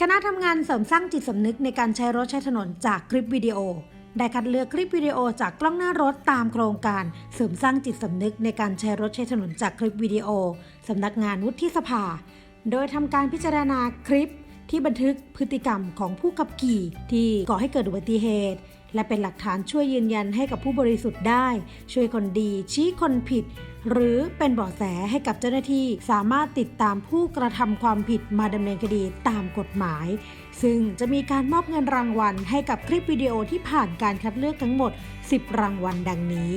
คณะทำงานเสริมสร้างจิตสำนึกในการใช้รถใช้ถนนจากคลิปวิดีโอ ได้คัดเลือกคลิปวิดีโอจากกล้องหน้ารถตามโครงการเสริมสร้างจิตสำนึกในการใช้รถใช้ถนนจากคลิปวิดีโอสำนักงานวุฒิสภา โดยทำการพิจารณาคลิปที่บันทึกพฤติกรรมของผู้ขับขี่ที่ก่อให้เกิดอุบัติเหตุ และเป็นหลักฐานช่วยยืนยันให้กับผู้บริสุทธิ์ได้ ช่วยคนดีชี้คนผิด หรือเป็นเบาะแสให้กับเจ้าหน้าที่สามารถติดตามผู้กระทำความผิดมาดำเนินคดีตามกฎหมาย ซึ่งจะมีการมอบเงินรางวัล ให้กับคลิปวิดีโอที่ผ่านการคัดเลือกทั้งหมด 10 รางวัลดังนี้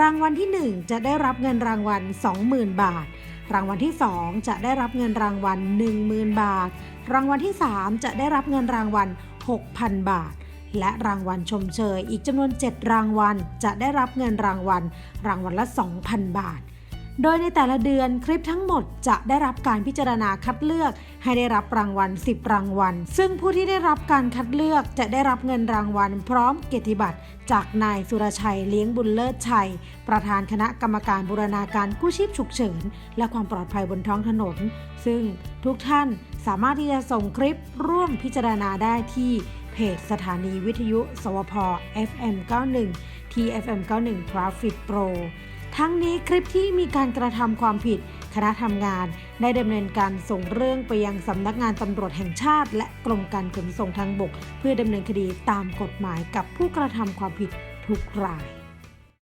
รางวัลที่ 1 จะได้รับเงินรางวัล 20,000 บาทรางวัลที่ 2 จะได้รับเงินรางวัล 10,000 บาท รางวัลที่ 3 จะได้รับเงินรางวัล 6,000 บาท และรางวัลชมเชยอีกจำนวน 7 รางวัล จะได้รับเงินรางวัล รางวัลละ 2,000 บาท โดยในแต่ละเดือนคลิปทั้งหมดจะได้รับการพิจารณาคัดเลือก ให้ได้รับรางวัล 10 รางวัล ซึ่งผู้ที่ได้รับการคัดเลือกจะได้รับเงินรางวัล พร้อมเกียรติบัตรจากนายสุรชัยเลี้ยงบุญเลิศชัย ประธานคณะกรรมการบูรณาการกู้ชีพฉุกเฉิน และความปลอดภัยบนท้องถนน ซึ่งทุกท่านสามารถที่จะส่งคลิปร่วมพิจารณาได้ที่ เพจสถานีวิทยุ สวพ FM 91ที่ FM 91 Traffic Pro ทั้งนี้คลิปที่มีการกระทำความผิด คณะทำงานได้ดำเนินการส่งเรื่องไปยังสำนักงานตำรวจแห่งชาติ และกรมการขนส่งทางบก เพื่อดำเนินคดีตามกฎหมายกับผู้กระทำความผิดทุกราย